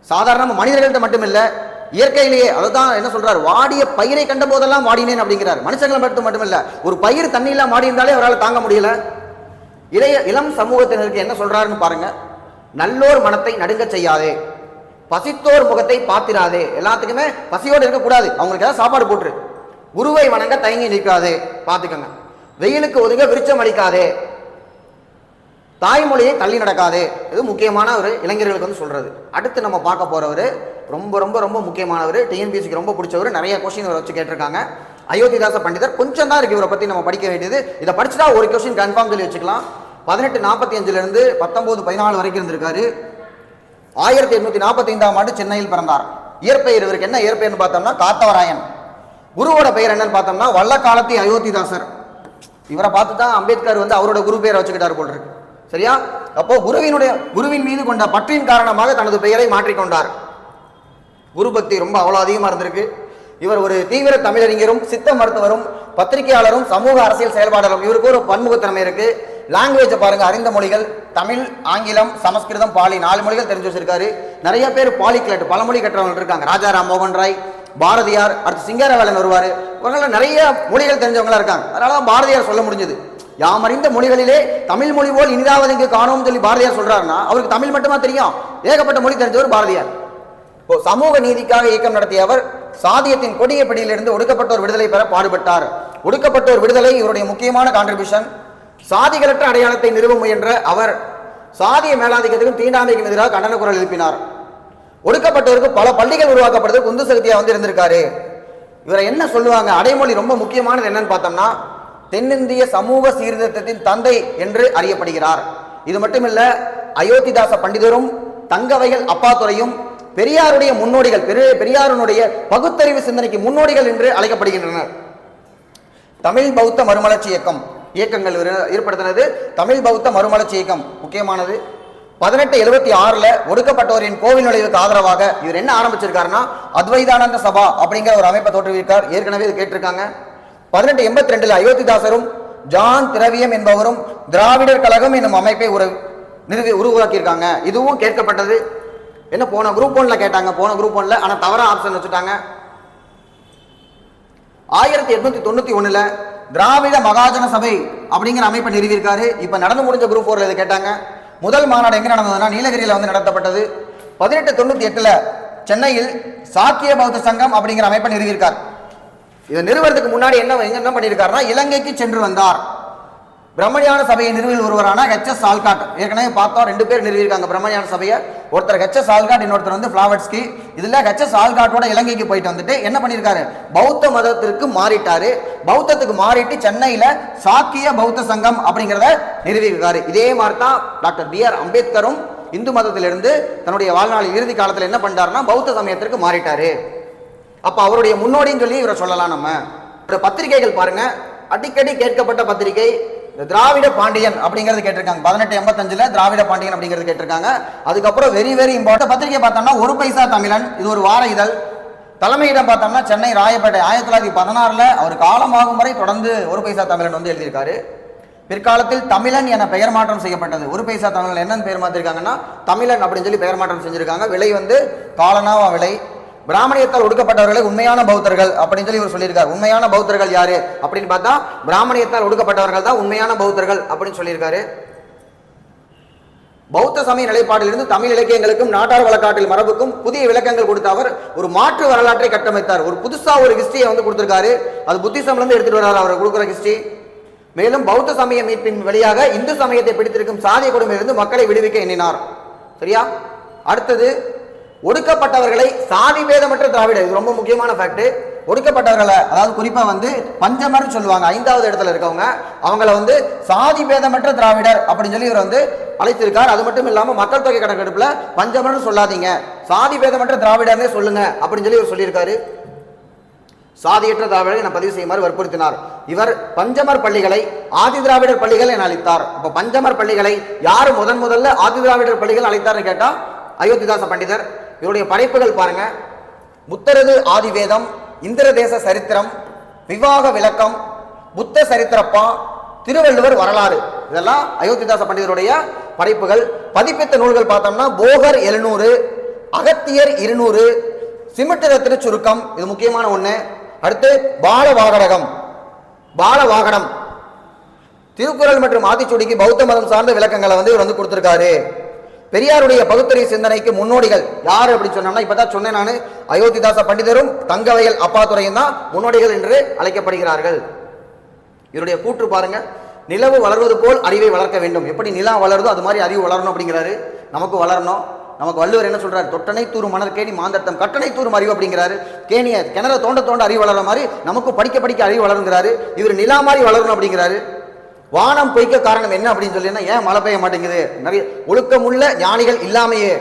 சாதாரண மனிதர்கள்ட்ட மட்டுமில்லை இயற்கையிலேயே இயற்கையிலேயே அதுதான் என்ன சொல்றாரு வாடிய பயிரை கண்ட போதெல்லாம் வாடினேன் அப்படிங்கிறார். மனுஷங்களை மட்டும் மட்டுமில்ல ஒரு பயிர் தண்ணியில மாடி இருந்தாலே அவரால் தாங்க முடியல. இளைய இளம் சமூகத்தினருக்கு என்ன சொல்றாருன்னு பாருங்க. நல்லோர் மனத்தை நடுங்க செய்யாதே. பசித்தோர் முகத்தை பாத்திராதே. எல்லாத்துக்குமே பசியோடு இருக்கக்கூடாது. அவங்களுக்கு ஏதாவது சாப்பாடு போட்டுரு. குருவை வணங்க தயங்கி நிற்காதே. பார்த்துக்கோங்க. வெயிலுக்கு ஒதுங்க விருச்சம் அடிக்காதே தாய்மொழியை தள்ளி நடக்காதே. இது முக்கியமான ஒரு இளைஞர்களுக்கு வந்து சொல்றது. அடுத்து நம்ம பார்க்க போறவர் ரொம்ப ரொம்ப ரொம்ப முக்கியமானவர் டிஎன்பிஎஸ்சிக்கு ரொம்ப பிடிச்சவர் நிறைய கொஸ்டின் வச்சு கேட்டிருக்காங்க. அயோத்திதாச பண்டிதர் கொஞ்சம் தான் இருக்கு இவரை பத்தி நம்ம படிக்க வேண்டியது. இதை படிச்சுட்டா ஒரு கொஸ்டின் கன்ஃபார்ம் சொல்லி வச்சுக்கலாம். பதினெட்டு நாற்பத்தி அஞ்சுல இருந்து பத்தொன்பது பதினாலு வரைக்கும் இருந்திருக்காரு. ஆயிரத்தி எட்நூத்தி நாற்பத்தி ஐந்தாம் ஆண்டு சென்னையில் பிறந்தார். இயற்பெயர் இவருக்கு என்ன இயற்பெயர்னு பார்த்தோம்னா காத்தவராயன். குருவோட பெயர் என்னன்னு பார்த்தோம்னா வல்லக்காலத்தி அயோத்திதாசர். இவரை பார்த்து தான் அம்பேத்கர் வந்து அவரோட குரு பெயரை வச்சுக்கிட்டார் போல் இருக்கு சரியா? அப்போ குருவினுடைய குருவின் மீது கொண்ட பற்றின் காரணமாக தனது பெயரை மாற்றிக்கொண்டார். குரு பக்தி ரொம்ப அவ்வளோ அதிகமாக இருந்திருக்கு. இவர் ஒரு தீவிர தமிழறிஞரும் சித்த மருத்துவரும் பத்திரிகையாளரும் சமூக அரசியல் செயல்பாளரும் இவருக்கு ஒரு பன்முகத்தன்மை இருக்கு. லாங்குவேஜை பாருங்க அறிந்த மொழிகள் தமிழ் ஆங்கிலம் சமஸ்கிருதம் பாலி நாலு மொழிகள் தெரிஞ்சு வச்சிருக்காரு. நிறைய பேர் பாலிக்லட் பல மொழி கற்றவங்க இருக்காங்க ராஜாராம் மோகன் ராய் பாரதியார் அடுத்து சிங்காரவேலன் வருவார். இவங்களாம் நிறைய மொழிகள் தெரிஞ்சவங்களா இருக்காங்க. அதனால தான் பாரதியார் சொல்ல முடிஞ்சது. யாம் அறிந்த மொழிகளிலே தமிழ் மொழி போல் இனிதாவது இங்கு காணோம்னு சொல்லி பாரதியார் சொல்றாருன்னா அவருக்கு தமிழ் மட்டுமா தெரியும்? ஏகப்பட்ட மொழி தெரிஞ்சவர் பாரதியார். இப்போ சமூக நீதிக்காக இயக்கம் நடத்திய அவர் சாதியத்தின் கொடிய பிடியிலிருந்து ஒடுக்கப்பட்டோர் விடுதலை பெற பாடுபட்டார். ஒடுக்கப்பட்டோர் விடுதலை இவருடைய முக்கியமான கான்ட்ரிபியூஷன் சாதிகளற்ற அடையாளத்தை நிறுவ முயன்ற அவர் சாதிய மேலாதிக்கத்துக்கும் தீண்டாமைக்கும் எதிராக கண்டன குரல் எழுப்பினார். ஒடுக்கப்பட்டோருக்கு பல பள்ளிகள் உருவாக்கப்படுது குந்து சக்தியா வந்து இருந்திருக்காரு. இவரை என்ன சொல்லுவாங்க? அடைமொழி ரொம்ப முக்கியமானது என்னன்னு பார்த்தோம்னா தென்னிந்திய சமூக சீர்திருத்தத்தின் தந்தை என்று அறியப்படுகிறார். இது மட்டுமில்ல அயோத்திதாச பண்டிதரும் தங்கவைகள் அப்பாத்துறையும் பெரியாருடைய முன்னோடிகள் பெரிய பெரியாருடைய பகுத்தறிவு சிந்தனைக்கு முன்னோடிகள் என்று அழைக்கப்படுகின்றனர். தமிழ் பௌத்த மறுமலர்ச்சி இயக்கம் இயக்கங்கள் ஏற்படுத்தினது. தமிழ் பௌத்த மறுமலர்ச்சி இயக்கம் முக்கியமானது. பதினெட்டு எழுபத்தி ஆறுல ஒடுக்கப்பட்டோரின் கோவில் நுழைவுக்கு ஆதரவாக இவர் என்ன ஆரம்பிச்சிருக்காருன்னா அத்வைதானந்த சபா அப்படிங்கிற ஒரு அமைப்பை தோற்றுவித்தார் ஏற்கனவே இது கேட்டிருக்காங்க. பதினெட்டு எண்பத்தி ரெண்டுல அயோத்திதாசரும் ஜான் திரவியம் என்பவரும் திராவிடர் கழகம் என்னும் அமைப்பை ஒரு நிறுவி உருவாக்கியிருக்காங்க. இதுவும் கேட்கப்பட்டது. என்ன போன குரூப் ஒன்ல கேட்டாங்க போன குரூப் ஒன்ல ஆனா தவறா ஆப்ஷன் வச்சுட்டாங்க. ஆயிரத்தி எட்நூத்தி தொண்ணூத்தி ஒண்ணுல திராவிட மகாஜன சபை அப்படிங்கிற அமைப்பை நிறுவியிருக்காரு. இப்ப நடந்து முடிஞ்ச குரூப் ஃபோர்ல இதை கேட்டாங்க. முதல் மாநாடு எங்க நடந்ததுன்னா நீலகிரியில வந்து நடத்தப்பட்டது. பதினெட்டு தொண்ணூத்தி எட்டுல சென்னையில் சாக்கிய பௌத்த சங்கம் அப்படிங்கிற அமைப்பை நிறுவியிருக்கார். இதை நிறுவனத்துக்கு முன்னாடி என்ன என்ன பண்ணியிருக்காருன்னா இலங்கைக்கு சென்று வந்தார். பிரம்மஞான சபையை நிறுவில் ஒருவரான ஹெச்எஸ் ஆல்காட் ஏற்கனவே பார்த்தோம் ரெண்டு பேர் நிறுவியிருக்காங்க பிரம்மஞான சபையை. ஒருத்தர் ஹெச்எஸ் ஆல்காட் இன்னொருத்தர் வந்து ஃபிளாவட்ஸ்கி இதுல ஹெச்எஸ் ஆல்காட்டோட இலங்கைக்கு போயிட்டு வந்துட்டு என்ன பண்ணியிருக்காரு? பௌத்த மதத்திற்கு மாறிட்டாரு. பௌத்தத்துக்கு மாறிட்டு சென்னையில சாக்கிய பௌத்த சங்கம் அப்படிங்கிறத நிறுவியிருக்காரு. இதே மாதிரி தான் டாக்டர் பி ஆர் அம்பேத்கரும் இந்து மதத்திலிருந்து தன்னுடைய வாழ்நாள் இறுதி காலத்தில் என்ன பண்ணாருன்னா பௌத்த சமயத்திற்கு மாறிட்டாரு. அப்ப அவருடைய முன்னோடின்னு சொல்லி இவரை சொல்லலாம் நம்ம. பத்திரிகைகள் பாருங்க. அடிக்கடி கேட்கப்பட்ட பத்திரிகை இந்த திராவிட பாண்டியன் அப்படிங்கிறது கேட்டிருக்காங்க. பதினெட்டு எண்பத்தஞ்சுல திராவிட பாண்டியன் அப்படிங்கிறது கேட்டிருக்காங்க. அதுக்கப்புறம் வெரி வெரி இம்பார்ட்டன் பத்திரிகை பார்த்தோம்னா ஒரு பைசா தமிழன் இது ஒரு வார இதழ். தலைமையிடம் பார்த்தோம்னா சென்னை ராயப்பேட்டை ஆயிரத்தி தொள்ளாயிரத்தி பதினாறுல அவர் காலமாகும் வரை தொடர்ந்து ஒரு பைசா தமிழன் வந்து எழுதியிருக்காரு. பிற்காலத்தில் தமிழன் என பெயர் மாற்றம் செய்யப்பட்டது. ஒரு பைசா தமிழன் என்னன்னு பெயர் மாற்றிருக்காங்கன்னா தமிழன் அப்படின்னு சொல்லி பெயர் மாற்றம் செஞ்சிருக்காங்க. விலை வந்து காலனாவா விலை பிராமணியத்தால் ஒடுக்கப்பட்டவர்களை உண்மையான பௌத்தர்கள் அப்படின்னு சொல்லி இவர் சொல்லியிருக்காரு. உண்மையான பௌத்தர்கள் யாரு? அப்படின்னு பார்த்தா பிராமணியத்தால் ஒடுக்கப்பட்டவர்கள் தான் உண்மையான பௌத்தர்கள் அப்படின்னு சொல்லியிருக்காரு. பௌத்த சமய நிலைப்பாட்டிலிருந்து தமிழ் இலக்கியங்களுக்கும் நாட்டார் வழக்காட்டில் மரபுக்கும் புதிய விளக்கங்கள் கொடுத்த அவர் ஒரு மாற்று வரலாற்றை கட்டமைத்தார். ஒரு புதுசா ஒரு ஹிஸ்டரியை வந்து கொடுத்திருக்காரு. அது புத்திசம்ல இருந்து எடுத்துட்டு வர்றாரு அவர் கொடுக்குற ஹிஸ்டரி. மேலும் பௌத்த சமய மீட்பின் வழியாக இந்து சமயத்தை பிடித்திருக்கும் சாதிய கொடுமையிலிருந்து மக்களை விடுவிக்க எண்ணினார். சரியா? அடுத்தது ஒடுக்கப்பட்டவர்களை சாதி பேதமற்ற திராவிடர். இது ரொம்ப முக்கியமான ஃபேக்ட் ஒடுக்கப்பட்டவர்களை அதாவது குறிப்பா வந்து பஞ்சமர்னு சொல்லுவாங்க ஐந்தாவது இடத்துல இருக்கவங்க அவங்கள வந்து சாதி பேதமற்ற திராவிடர் அப்படின்னு சொல்லி இவர் வந்து அழைத்திருக்கார். அது மட்டும் இல்லாமல் மக்கள் தொகை கணக்கெடுப்புல பஞ்சமர்னு சொல்லாதீங்க. சாதி பேதமற்ற திராவிடர்னே சொல்லுங்க அப்படின்னு சொல்லி இவர் சொல்லியிருக்காரு. சாதியற்ற திராவிடரை என பதிவு செய்யுமாறு வற்புறுத்தினார். இவர் பஞ்சமர் பள்ளிகளை ஆதி திராவிடர் பள்ளிகள் என அழைத்தார். அப்ப பஞ்சமர் பள்ளிகளை யார் முதன் முதல்ல ஆதி திராவிடர் பள்ளிகள் அழைத்தார்னு கேட்டா அயோத்திதாச பண்டிதர் இவருடைய படைப்புகள் பாருங்க. புத்தரது ஆதிவேதம் இந்திரதேச சரித்திரம் விவாக விளக்கம் புத்த சரித்திரப்பா திருவள்ளுவர் வரலாறு. இதெல்லாம் அயோத்திதாச பண்டிதருடைய படைப்புகள். பதிப்பித்த நூல்கள் பார்த்தோம்னா போகர் எழுநூறு அகத்தியர் இருநூறு சிமிட்டு சுருக்கம் இது முக்கியமான ஒன்று அடுத்து பாலவாகடகம். பாலவாகடம். திருக்குறள் மற்றும் ஆத்திச்சூடிக்கு பௌத்த மதம் சார்ந்த விளக்கங்களை வந்து இவர் வந்து கொடுத்துருக்காரு. பெரியாருடைய பகுத்தறிவு சிந்தனைக்கு முன்னோடிகள் யார் அப்படின்னு சொன்னோம்னா இப்போ தான் சொன்னேன் நான். அயோத்திதாச பண்டிதரும் தங்கவயல் அப்பாத்துறையும் தான் முன்னோடிகள் என்று அழைக்கப்படுகிறார்கள். இவருடைய கூற்று பாருங்க. நிலவு வளர்வது போல் அறிவை வளர்க்க வேண்டும். எப்படி நிலா வளருதோ அது மாதிரி அறிவு வளரணும் அப்படிங்கிறாரு. நமக்கு வளரணும். நமக்கு வள்ளுவர் என்ன சொல்றாரு? தொட்டனை தூரும் மணர் கேணி மாந்தர்த்தம் கட்டணை தூரும் அறிவு அப்படிங்கிறாரு. கேணிய கிணற தோண்ட தோண்ட அறிவு வளர மாதிரி நமக்கு படிக்க படிக்க அறிவு வளருங்கிறாரு. இவர் நிலா மாதிரி வளரணும் அப்படிங்கிறாரு. வானம் பொய்க்க காரணம் என்ன அப்படின்னு சொல்லினா ஏன் மழை பெய்ய மாட்டேங்குது? நிறைய ஒழுக்கமுள்ள ஞானிகள் இல்லாமையே.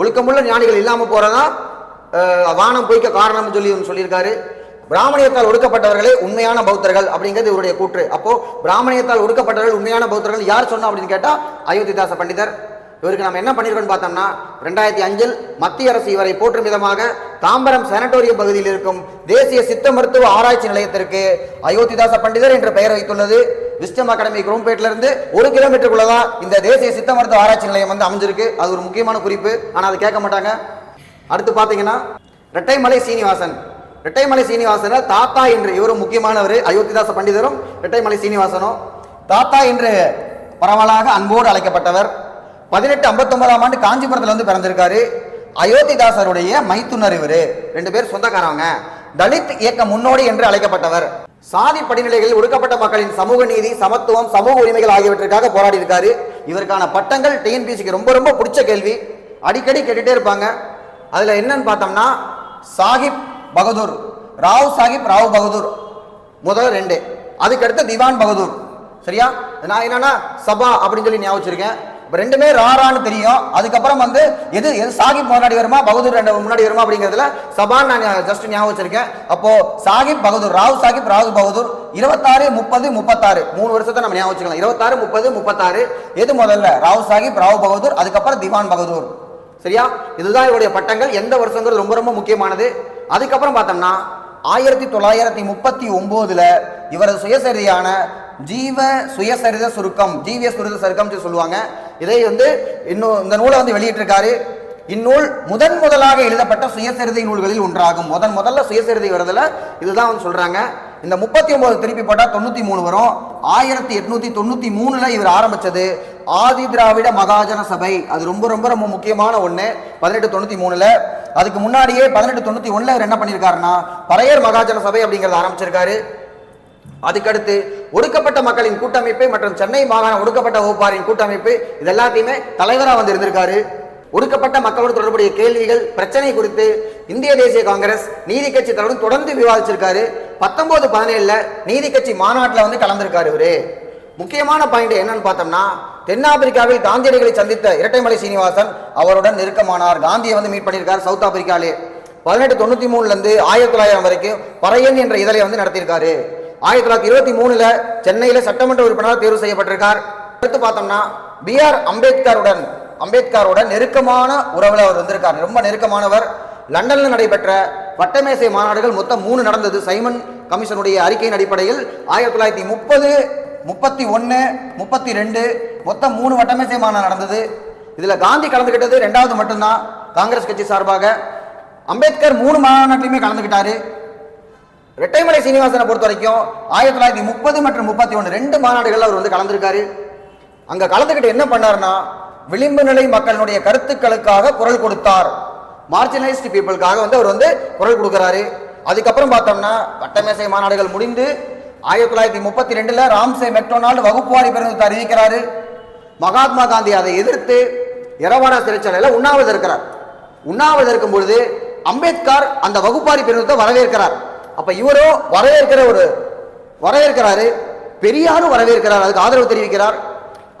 ஒழுக்கமுள்ள ஞானிகள் இல்லாமல் போறதா வானம் பொய்க்க காரணம்னு சொல்லி சொல்லியிருக்காரு. பிராமணியத்தால் ஒடுக்கப்பட்டவர்களே உண்மையான பௌத்தர்கள் அப்படிங்கிறது இவருடைய கூற்று. அப்போ பிராமணியத்தால் ஒடுக்கப்பட்டவர்கள் உண்மையான பௌத்தர்கள் யார் சொன்னா அப்படின்னு கேட்டா அயோத்திதாச பண்டிதர். இவருக்கு நம்ம என்ன பண்ணியிருக்கோம்னு பார்த்தோம்னா ரெண்டாயிரத்தி அஞ்சில் மத்திய அரசு இவரை போற்றும் விதமாக தாம்பரம் சானட்டோரியம் பகுதியில் இருக்கும் தேசிய சித்த மருத்துவ ஆராய்ச்சி நிலையத்திற்கு அயோத்திதாச பண்டிதர் என்று பெயர் வைத்துள்ளது. விஸ்டம் அகாடமி குரோம்பேட்ல இருந்து ஒரு கிலோமீட்டருக்குள்ளதான் இந்த தேசிய சித்த மருத்துவ ஆராய்ச்சி நிலையம் வந்து அமைஞ்சிருக்கு. அது ஒரு முக்கியமான குறிப்பு. ஆனா அதை கேட்க மாட்டாங்க. அடுத்து பாத்தீங்கன்னா ரெட்டைமலை சீனிவாசன். ரெட்டைமலை சீனிவாசன தாத்தா என்று இவரும் முக்கியமானவர் அயோத்திதாச பண்டிதரும் ரெட்டைமலை சீனிவாசனும் தாத்தா என்று பரவலாக அன்போடு அழைக்கப்பட்டவர். பதினெட்டு ஐம்பத்தொன்பதாம் ஆண்டு காஞ்சிபுரத்தில் வந்து பிறந்திருக்காரு. அயோத்திதாசருடைய மைத்துனர் இவர். ரெண்டு பேர் சொந்தக்காரவங்க. தலித் இயக்க முன்னோடி என்று அழைக்கப்பட்டவர். சாதி படிநிலைகளில் ஒடுக்கப்பட்ட மக்களின் சமூக நீதி சமத்துவம் சமூக உரிமைகள் ஆகியவற்றிற்காக போராடி இருக்காரு இவருக்கான பட்டங்கள் டிஎன்பிசிக்கு ரொம்ப ரொம்ப பிடிச்ச கேள்வி. அடிக்கடி கேட்டுகிட்டே இருப்பாங்க. அதில் என்னன்னு பார்த்தோம்னா சாஹிப் பகதூர். ராவ் சாஹிப் ராவ் பகதூர். முதல் ரெண்டு. அதுக்கடுத்து திவான் பகதூர். சரியா? நான் என்னன்னா சபா அப்படின்னு சொல்லி ஞாபகம் வச்சிருக்கேன். இப்போ ரெண்டுமே ராரான்னு தெரியும். அதுக்கப்புறம் வந்து எது எது சாகிப் முன்னாடி வருமா பகதூர் ரெண்டு முன்னாடி வருமா அப்படிங்கிறதுல சபான் நான் ஜஸ்ட் ஞாபகம் வச்சிருக்கேன். அப்போ சாகிப் பகதூர் ராவ் சாஹிப் ராவ் பகதூர் இருபத்தாறு முப்பது முப்பத்தாறு. மூணு வருஷத்தை நம்ம ஞாபகம் வச்சுக்கலாம். இருபத்தாறு முப்பது முப்பத்தாறு. எது முதல்ல? ராவ் சாஹிப் ராவ் பகதூர் அதுக்கப்புறம் திவான் பகதூர். சரியா? இதுதான் இவருடைய பட்டங்கள். எந்த வருஷங்கிறது ரொம்ப ரொம்ப முக்கியமானது. அதுக்கப்புறம் பார்த்தோம்னா ஆயிரத்தி தொள்ளாயிரத்தி முப்பத்தி ஒன்பதுல இவரது சுயசரிதையான ஜீவ சுயசரித சுருக்கம் ஜீவிய சுரித சுருக்கம் சொல்லுவாங்க. இதை வந்து இன்னும் இந்த நூலை வந்து வெளியிட்டிருக்காரு. இந்நூல் முதன் முதலாக எழுதப்பட்ட சுயசரிதை நூல்களில் ஒன்றாகும். முதன் முதல்ல சுயசரிதை வருதுல இதுதான் வந்து சொல்றாங்க. இந்த முப்பத்தி ஒன்பது திருப்பி போட்டால் தொண்ணூத்தி மூணு வரும். ஆயிரத்தி எட்நூத்தி தொண்ணூத்தி மூணுல இவர் ஆரம்பிச்சது. ஆதி திராவிட மகாஜன சபை. அது ரொம்ப ரொம்ப ரொம்ப முக்கியமான ஒண்ணு. பதினெட்டு தொண்ணூத்தி மூணுல. அதுக்கு முன்னாடியே பதினெட்டு தொண்ணூத்தி ஒண்ணுல இவர் என்ன பண்ணிருக்காருன்னா பறையர் மகாஜன சபை அப்படிங்கிறத ஆரம்பிச்சிருக்காரு. அதுக்கடுத்து ஒடுக்கப்பட்ட மக்களின் கூட்டமைப்பு மற்றும் சென்னை மாகாண ஒடுக்கப்பட்ட வகுப்பாரின் கூட்டமைப்பு இது எல்லாத்தையுமே தலைவராக வந்து இருந்திருக்காரு ஒடுக்கப்பட்ட மக்களோடு தொடர்புடைய கேள்விகள் பிரச்சனை குறித்து இந்திய தேசிய காங்கிரஸ் நீதி கட்சி தலைவரும் தொடர்ந்து விவாதிச்சிருக்காரு. பத்தொன்பது பதினேழுல நீதி கட்சி மாநாட்டில் வந்து கலந்திருக்காரு இவரு. முக்கியமான பாயிண்ட் என்னன்னு பார்த்தோம்னா தென்னாப்பிரிக்காவில் காந்தியடிகளை சந்தித்த இரட்டைமலை சீனிவாசன் அவருடன் நெருக்கமானார். காந்தியை வந்து மீட் பண்ணியிருக்காரு சவுத் ஆப்பிரிக்காலே. பதினெட்டு தொண்ணூத்தி மூணுல இருந்து ஆயிரத்தி தொள்ளாயிரம் வரைக்கும் பறையன் என்ற இதழை வந்து நடத்தியிருக்காரு. ஆயிரத்தி தொள்ளாயிரத்தி இருபத்தி மூணுல சென்னையில சட்டமன்ற உறுப்பினராக தேர்வு செய்யப்பட்டிருக்கார். அடுத்து பார்த்தோம்னா பி ஆர் அம்பேத்கருடன் அம்பேத்கரோட நெருக்கமான உறவுல அவர் வந்திருக்கார். ரொம்ப நெருக்கமானவர். லண்டன்ல நடைபெற்ற வட்டமேசை மாநாடுகள் மொத்தம் மூணு நடந்தது. சைமன் கமிஷனுடைய அறிக்கையின் அடிப்படையில் ஆயிரத்தி தொள்ளாயிரத்தி முப்பது முப்பத்தி ஒன்று முப்பத்தி ரெண்டு மொத்தம் மூணு வட்டமேசை மாநாடு நடந்தது. இதுல காந்தி கலந்துக்கிட்டது ரெண்டாவது மட்டும்தான். காங்கிரஸ் கட்சி சார்பாக அம்பேத்கர் மூணு மாநாட்டிலுமே கலந்துக்கிட்டாரு ரெட்டைமலை சீனிவாசனை பொறுத்த வரைக்கும் ஆயிரத்தி தொள்ளாயிரத்தி முப்பது மற்றும் முப்பத்தி ஒன்று ரெண்டு மாநாடுகள் அவர் வந்து கலந்திருக்காரு. அங்கே கலந்துக்கிட்டு என்ன பண்ணாருன்னா விளிம்பு நிலை மக்களினுடைய கருத்துக்களுக்காக குரல் கொடுத்தார். மார்ஜினலைஸ்டு பீப்புளுக்காக வந்து அவர் வந்து குரல் கொடுக்குறாரு. அதுக்கப்புறம் பார்த்தோம்னா வட்டமேசை மாநாடுகள் முடிந்து ஆயிரத்தி தொள்ளாயிரத்தி முப்பத்தி ரெண்டில் ராம்சே மெக்டொனால்டு வகுப்புவாரி பிரதிநிதித்துவத்தை அறிவிக்கிறாரு. மகாத்மா காந்தி அதை எதிர்த்து எரவாடா சிறைச்சாலையில் உண்ணாவிரதம் இருக்கிறார். உண்ணாவிரதம் இருக்கும் பொழுது அம்பேத்கர் அந்த வகுப்பாரி பிரதிநிதித்துவத்தை வரவேற்கிறார். அப்ப இவரும் வரவேற்கிற ஒரு வரவேற்கிறாரு பெரியாரும் வரவேற்கிறார் அதுக்கு ஆதரவு தெரிவிக்கிறார்.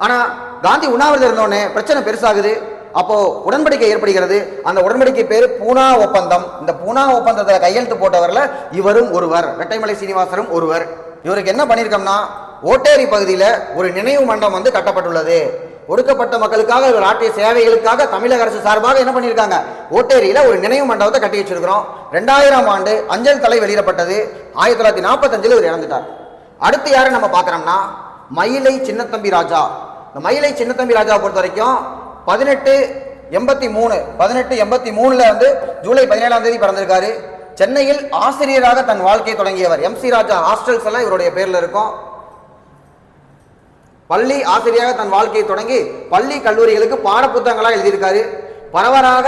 ஆனா காந்தி உண்ணாவிரதம் இருந்தோடனே பிரச்சனை பெருசாகுது. அப்போ உடன்படிக்கை ஏற்படுகிறது. அந்த உடன்படிக்கை பேர் பூனா ஒப்பந்தம். இந்த பூனா ஒப்பந்தத்தை கையெழுத்து போட்டவர்ல இவரும் ஒருவர். ரெட்டைமலை சீனிவாசரும் ஒருவர். இவருக்கு என்ன பண்ணியிருக்கோம்னா ஓட்டேரி பகுதியில் ஒரு நினைவு மண்டபம் வந்து கட்டப்பட்டுள்ளது. ஒடுக்கப்பட்ட மக்களுக்காக இவர் ஆற்றிய சேவைகளுக்காக தமிழக அரசு சார்பாக என்ன பண்ணியிருக்காங்க? ஓட்டேரியில் ஒரு நினைவு மண்டபத்தை கட்டி வச்சிருக்கிறோம். ரெண்டாயிரம் ஆண்டு அஞ்சல் தலை வெளியிடப்பட்டது. ஆயிரத்தி தொள்ளாயிரத்தி நாற்பத்தஞ்சில் இவர் இறந்துட்டார். அடுத்து யாரை நம்ம பார்க்குறோம்னா மயிலை சின்னத்தம்பி ராஜா. இந்த மயிலை சின்னத்தம்பி ராஜாவை பொறுத்த வரைக்கும் பதினெட்டு எண்பத்தி மூணு பதினெட்டு எண்பத்தி மூணில் வந்து ஜூலை பதினேழாம் தேதி பிறந்திருக்காரு. சென்னையில் ஆசிரியராக தன் வாழ்க்கையை தொடங்கியவர் எம் சி ராஜா. ஹாஸ்டல்ஸ் எல்லாம் இவருடைய பேரில் இருக்கும். பள்ளி ஆசிரியராக தன் வாழ்க்கையை தொடங்கி பள்ளி கல்லூரிகளுக்கு பாடப்புத்தகங்களாக எழுதியிருக்காரு. பரவராக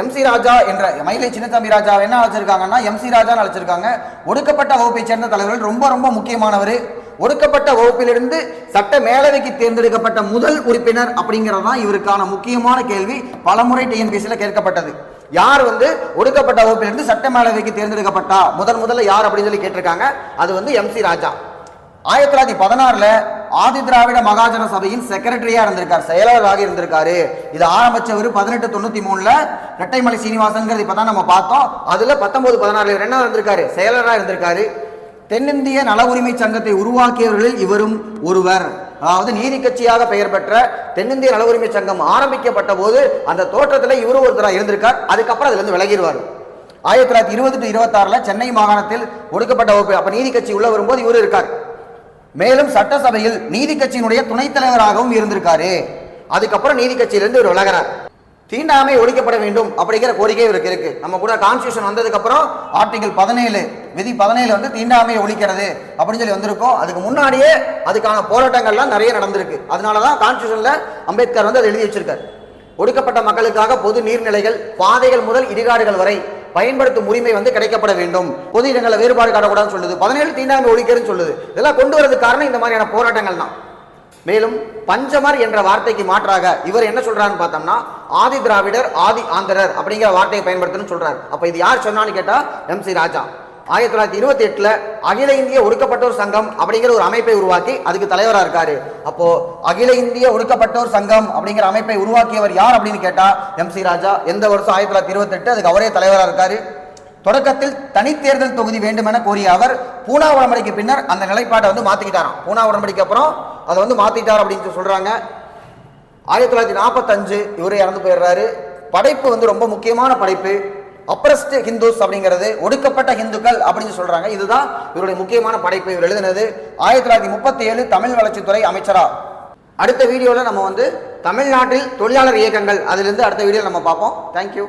எம் சி ராஜா என்ற மயிலை சின்னத்தம்பி ராஜா என்ன அழைச்சிருக்காங்கன்னா எம் சி ராஜான்னு அழைச்சிருக்காங்க. ஒடுக்கப்பட்ட வகுப்பை சேர்ந்த தலைவர்கள் ரொம்ப ரொம்ப முக்கியமானவர். ஒடுக்கப்பட்ட வகுப்பிலிருந்து சட்ட மேலவைக்கு தேர்ந்தெடுக்கப்பட்ட முதல் உறுப்பினர் அப்படிங்கிறது தான் இவருக்கான முக்கியமான கேள்வி. பலமுறை டிஎன்பிசியில் கேட்கப்பட்டது. யார் வந்து ஒடுக்கப்பட்ட வகுப்பிலிருந்து சட்ட மேலவைக்கு தேர்ந்தெடுக்கப்பட்டா? முதல் முதல்ல யார் அப்படின்னு சொல்லி கேட்டிருக்காங்க. அது வந்து எம் சி ராஜா. ஆயிரத்தி தொள்ளாயிரத்தி பதினாறுல ஆதி திராவிட மகாஜன சபையின் செக்ரட்டரியா இருந்திருக்கார் செயலாளராக இருந்திருக்காரு. இது ஆரம்பிச்சவர் பதினெட்டு தொண்ணூத்தி மூணுல ரெட்டைமலை சீனிவாசன்கிறது இப்பதான் நம்ம பார்த்தோம். அதுல பத்தொன்பது பதினாறுல இவர் என்ன இருந்திருக்காரு? செயலராக இருந்திருக்காரு. தென்னிந்திய நல உரிமை சங்கத்தை உருவாக்கியவர்களில் இவரும் ஒருவர். அதாவது நீதி கட்சியாக பெயர் பெற்ற தென்னிந்திய நல உரிமை சங்கம் ஆரம்பிக்கப்பட்ட போது அந்த தோற்றத்தில் இவரும் ஒருத்தராக இருந்திருக்கார். அதுக்கப்புறம் அதுல இருந்து விலகிடுவார். ஆயிரத்தி தொள்ளாயிரத்தி இருபது டு இருபத்தாறுல சென்னை மாகாணத்தில் ஒடுக்கப்பட்ட வகுப்பு அப்ப நீதி கட்சி உள்ள வரும்போது இவரும் இருக்கார். மேலும் சட்டசபையில் நீதி கட்சியினுடைய துணைத் தலைவராகவும் இருந்திருக்காரு. அதுக்கப்புறம் நீதி கட்சியிலிருந்து இவர் விலகிறார். தீண்டாமை ஒழிக்கப்பட வேண்டும் அப்படிங்கிற கோரிக்கை இவருக்கு இருக்கு. நம்ம கூட கான்ஸ்டியூஷன் வந்ததுக்கு அப்புறம் ஆர்டிகல் பதினேழு விதி பதினேழு வந்து தீண்டாமையை ஒழிக்கிறது அப்படின்னு சொல்லி வந்திருக்கோம். அதுக்கு முன்னாடியே அதுக்கான போராட்டங்கள்லாம் நிறைய நடந்திருக்கு. அதனாலதான் கான்ஸ்டியூஷன்ல அம்பேத்கர் வந்து அதை எழுதி வச்சிருக்காரு. ஒடுக்கப்பட்ட மக்களுக்காக பொது நீர்நிலைகள் பாதைகள் முதல் இடிகாடுகள் வரை பயன்படுத்தும் உரிமை வந்து கிடைக்கப்பட வேண்டும். பொது இடங்களில் வேறுபாடு காட்டக்கூடாதுன்னு சொல்லுது. பதினேழு தீண்டாமை ஒழிக்கிறதுன்னு சொல்லுது. இதெல்லாம் கொண்டு வரது காரணம் இந்த மாதிரியான போராட்டங்கள் தான். மேலும் பஞ்சமர் என்ற வார்த்தைக்கு மாற்றாக இவர் என்ன சொல்றாருன்னு பார்த்தோம்னா ஆதி திராவிடர் ஆதி ஆந்திரர் அப்படிங்கிற வார்த்தையை பயன்படுத்தணும்னு சொல்றாரு. அப்ப இது யார் சொன்னான்னு கேட்டா எம் சி ராஜா. ஆயிரத்தி தொள்ளாயிரத்தி இருபத்தி எட்டுல அகில இந்திய ஒடுக்கப்பட்டோர் சங்கம் அப்படிங்கிற ஒரு அமைப்பை உருவாக்கி அதுக்கு தலைவராக இருக்காரு. அப்போ அகில இந்திய ஒடுக்கப்பட்டோர் சங்கம் அப்படிங்கிற அமைப்பை உருவாக்கியவர் யார் அப்படின்னு கேட்டா எம் சி ராஜா. எந்த வருஷம் ஆயிரத்தி தொள்ளாயிரத்தி இருபத்தி எட்டு அதுக்கு அவரே தலைவராக இருக்காரு. தொடக்கத்தில் தனித்தேர்தல் தொகுதி வேண்டும் என கோரிய அவர் பூனா உடன்படிக்கை பின்னர் அந்த நிலைப்பாட்டை வந்து மாத்திக்கிட்டாராம். பூனா உடன்படிக்கை அப்புறம் அதை வந்து மாத்திட்டார் அப்படின்னு சொல்கிறாங்க சொல்றாங்க. ஆயிரத்தி தொள்ளாயிரத்தி நாற்பத்தஞ்சு இவரே இறந்து போயிடுறாரு. படைப்பு வந்து ரொம்ப முக்கியமான படைப்பு. அப்ரஸ்ட் ஹிந்துஸ் அப்படிங்கிறது ஒடுக்கப்பட்ட ஹிந்துக்கள் அப்படின்னு சொல்றாங்க. இதுதான் இவருடைய முக்கியமான படைப்பு. இவர் எழுதினது ஆயிரத்தி தொள்ளாயிரத்தி முப்பத்தி ஏழு தமிழ் வளர்ச்சித்துறை அமைச்சரா. அடுத்த வீடியோவில் நம்ம வந்து தமிழ்நாட்டில் தொழிலாளர் இயக்கங்கள். அதிலிருந்து அடுத்த வீடியோவில் நம்ம பார்ப்போம். தேங்க்யூ